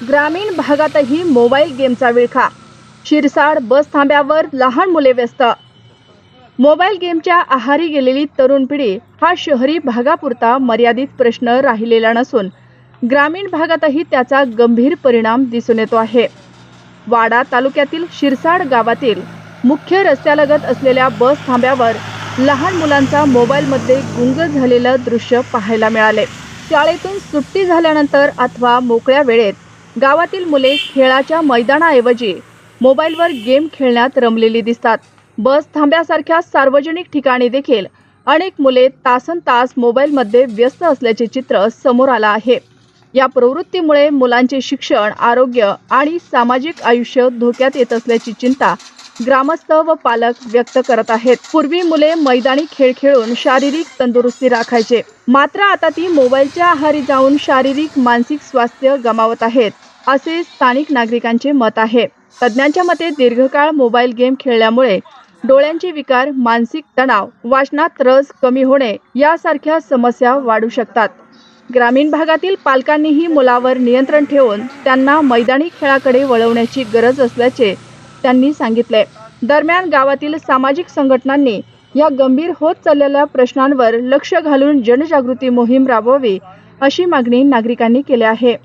ग्रामीण भागातही मोबाईल गेमचा विळखा. शिरसाड बस थांब्यावर लहान मुले व्यस्त. मोबाईल गेमच्या आहारी गेलेली तरुण पिढी हा शहरी भागापुरता मर्यादित प्रश्न राहिलेला नसून ग्रामीण भागातही त्याचा गंभीर परिणाम दिसून येतो आहे. वाडा तालुक्यातील शिरसाड गावातील मुख्य रस्त्यालगत असलेल्या बस थांब्यावर लहान मुलांचा मोबाईलमध्ये गुंग झालेलं दृश्य पाहायला मिळाले. शाळेतून सुट्टी झाल्यानंतर अथवा मोकळ्या वेळेत गावातील मुले खेळाच्या मैदानाऐवजी मोबाईलवर गेम खेळण्यात रमलेली दिसतात. बस थांब्यासारख्या सार्वजनिक ठिकाणी देखील अनेक मुले तासन तास मोबाईलमध्ये व्यस्त असल्याचे चित्र समोर आलं आहे. या प्रवृत्तीमुळे मुलांचे शिक्षण आरोग्य आणि सामाजिक आयुष्य धोक्यात येत असल्याची चिंता ग्रामस्थ व पालक व्यक्त करत आहेत. पूर्वी मुले मैदानी खेळ खेळून शारीरिक तंदुरुस्ती राखायचे. मात्र आता ती मोबाईलच्या आहारी जाऊन शारीरिक मानसिक स्वास्थ्य गमावत आहेत. असे स्थानिक नागरिकांचे मत आहे. तज्ज्ञांच्या मते दीर्घकाळ मोबाईल गेम खेळल्यामुळे डोळ्यांचे विकार मानसिक तणाव वाचनात रस कमी होणे यासारख्या समस्या वाढू शकतात. ग्रामीण भागातील पालकांनीही मुलावर नियंत्रण ठेवून त्यांना मैदानी खेळाकडे वळवण्याची गरज असल्याचे त्यांनी सांगितले. दरम्यान गावातील सामाजिक संघटनांनी या गंभीर होत चाललेल्या प्रश्नांवर लक्ष घालून जनजागृती मोहीम राबवावी अशी मागणी नागरिकांनी केली आहे.